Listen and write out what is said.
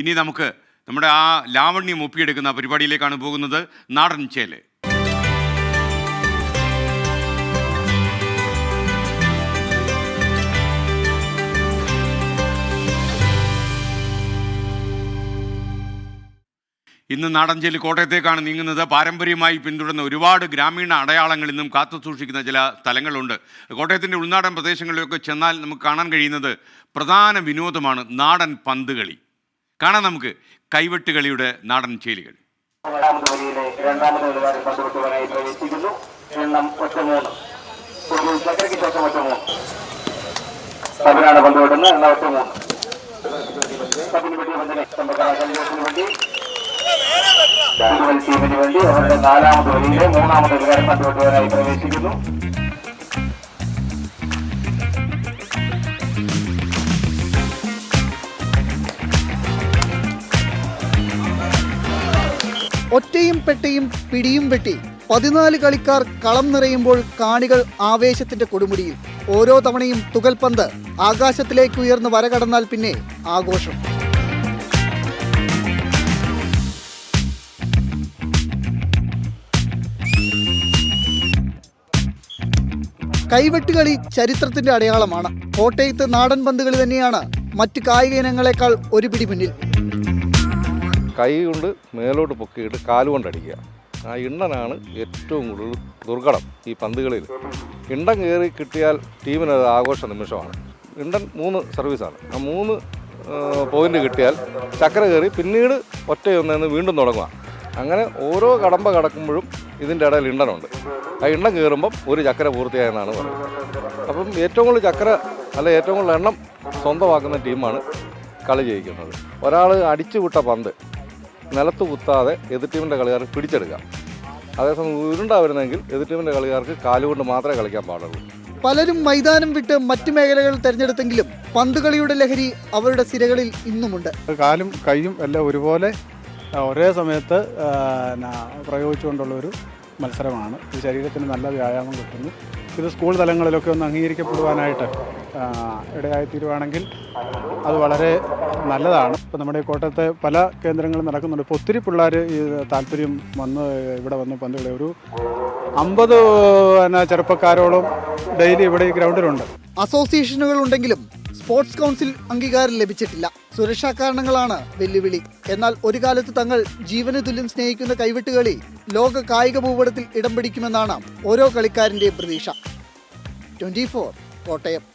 ഇനി നമുക്ക് നമ്മുടെ ആ ലാവണ്യം ഒപ്പിയെടുക്കുന്ന പരിപാടിയിലേക്കാണ് പോകുന്നത്. നാടൻ ചേൽ. ഇന്ന് നാടഞ്ചേൽ കോട്ടയത്തേക്കാണ് നീങ്ങുന്നത്. പാരമ്പര്യമായി പിന്തുടരുന്ന ഒരുപാട് ഗ്രാമീണ അടയാളങ്ങൾ ഇന്നും കാത്തു സൂക്ഷിക്കുന്ന ചില സ്ഥലങ്ങളുണ്ട്. കോട്ടയത്തിന്റെ ഉൾനാടൻ പ്രദേശങ്ങളിലൊക്കെ ചെന്നാൽ നമുക്ക് കാണാൻ കഴിയുന്നത് പ്രധാന വിനോദമാണ് നാടൻ പന്ത് കളി കാണാം നമുക്ക് കൈവെട്ടുകളിയുടെ നാടൻ ചേലികൾ. രണ്ടാമത് വരിയിലെ രണ്ടാമത് ഒരു ചക്രയ്ക്ക് ശേഷം വേണ്ടി. ടീമിന് വേണ്ടി. അവരുടെ നാലാമത് വരിയിലെ മൂന്നാമത് നിലവാരം പന്തുകൊട്ടുവാനായി പ്രവേശിക്കുന്നു. ഒറ്റയും പെട്ടയും പിടിയും വെട്ടി പതിനാല് കളിക്കാർ കളം നിറയുമ്പോൾ കാണികൾ ആവേശത്തിന്റെ കൊടുമുടിയിൽ. ഓരോ തവണയും തുകൽപന്ത് ആകാശത്തിലേക്ക് ഉയർന്ന് വരകടന്നാൽ പിന്നെ ആഘോഷം. കൈവെട്ടുകളി ചരിത്രത്തിന്റെ അടയാളമാണ്. കോട്ടയത്ത് നാടൻ പന്തുകളി തന്നെയാണ് മറ്റ് കായിക ഇനങ്ങളെക്കാൾ ഒരു പിടി മുന്നിൽ. കൈ കൊണ്ട് മേലോട്ട് പൊക്കിയിട്ട് കാലുകൊണ്ട് അടിക്കുക ആ ഇണ്ണനാണ് ഏറ്റവും കൂടുതൽ ദുർഘടം ഈ പന്തുകളിൽ. ഇണ്ടൻ കയറി കിട്ടിയാൽ ടീമിന് അത് ആഘോഷ നിമിഷമാണ്. ഇണ്ടൻ മൂന്ന് സർവീസാണ്. ആ മൂന്ന് പോയിന്റ് കിട്ടിയാൽ ചക്ര കയറി പിന്നീട് ഒറ്റയൊന്നെന്ന് വീണ്ടും തുടങ്ങുക. അങ്ങനെ ഓരോ കടമ്പ കടക്കുമ്പോഴും ഇതിന്റെ ഇടയിൽ ഇണ്ടനുണ്ട്. ആ ഇണ്ടൻ കയറുമ്പം ഒരു ചക്ര പൂർത്തിയായെന്നാണ് പറയുന്നത്. അപ്പം ഏറ്റവും കൂടുതൽ ചക്ര അല്ല ഏറ്റവും കൂടുതൽ എണ്ണം സ്വന്തമാക്കുന്ന ടീമാണ് കളി ജയിക്കുന്നത്. ഒരാൾ അടിച്ചു വിട്ട പന്ത് നിലത്ത് കുത്താതെ എതിർ ടീമിന്റെ കളിക്കാർക്ക് പിടിച്ചെടുക്കാം അതേസമയം ഉരുണ്ടാവരുന്നെങ്കിൽ എതിർ ടീമിന്റെ കളിക്കാർക്ക് കാലുകൊണ്ട് മാത്രമേ കളിക്കാൻ പാടുള്ളൂ. പലരും മൈതാനം വിട്ട് മറ്റു മേഖലകൾ തെരഞ്ഞെടുത്തെങ്കിലും പന്തുകളിയുടെ ലഹരി അവരുടെ സിരകളിൽ ഇന്നുമുണ്ട്. കാലും കൈയും എല്ലാം ഒരുപോലെ ഒരേ സമയത്ത് പ്രയോഗിച്ചുകൊണ്ടുള്ള ഒരു മത്സരമാണ്. ഈ ശരീരത്തിന് നല്ല വ്യായാമം കിട്ടുന്നു. ഇത് സ്കൂൾ തലങ്ങളിലൊക്കെ ഒന്ന് അംഗീകരിക്കപ്പെടുവാനായിട്ട് ഇടയായിത്തീരുവാണെങ്കിൽ ഇടയായി തീരുവാണെങ്കിൽ അത് വളരെ നല്ലതാണ്. ഇപ്പോൾ നമ്മുടെ കോട്ടയത്തെ പല കേന്ദ്രങ്ങളും നടക്കുന്നുണ്ട്. ഇപ്പോൾ ഒത്തിരി പിള്ളേർ ഈ താല്പര്യം വന്ന് ഇവിടെ വന്ന് പന്തുകളി. ഒരു അമ്പത് ചെറുപ്പക്കാരോളം ഡെയിലി ഇവിടെ ഈ ഗ്രൗണ്ടിലുണ്ട്. അസോസിയേഷനുകൾ ഉണ്ടെങ്കിലും സ്പോർട്സ് കൗൺസിൽ അംഗീകാരം ലഭിച്ചിട്ടില്ല. സുരക്ഷാ കാരണങ്ങളാണ് വെല്ലുവിളി. എന്നാൽ ഒരു കാലത്ത് തങ്ങൾ ജീവന് തുല്യം സ്നേഹിക്കുന്ന കൈവിട്ടുകളി ലോക കായിക ഭൂപടത്തിൽ ഇടം പിടിക്കുമെന്നാണ് ഓരോ കളിക്കാരന്റെയും പ്രതീക്ഷ. ട്വന്റി കോട്ടയം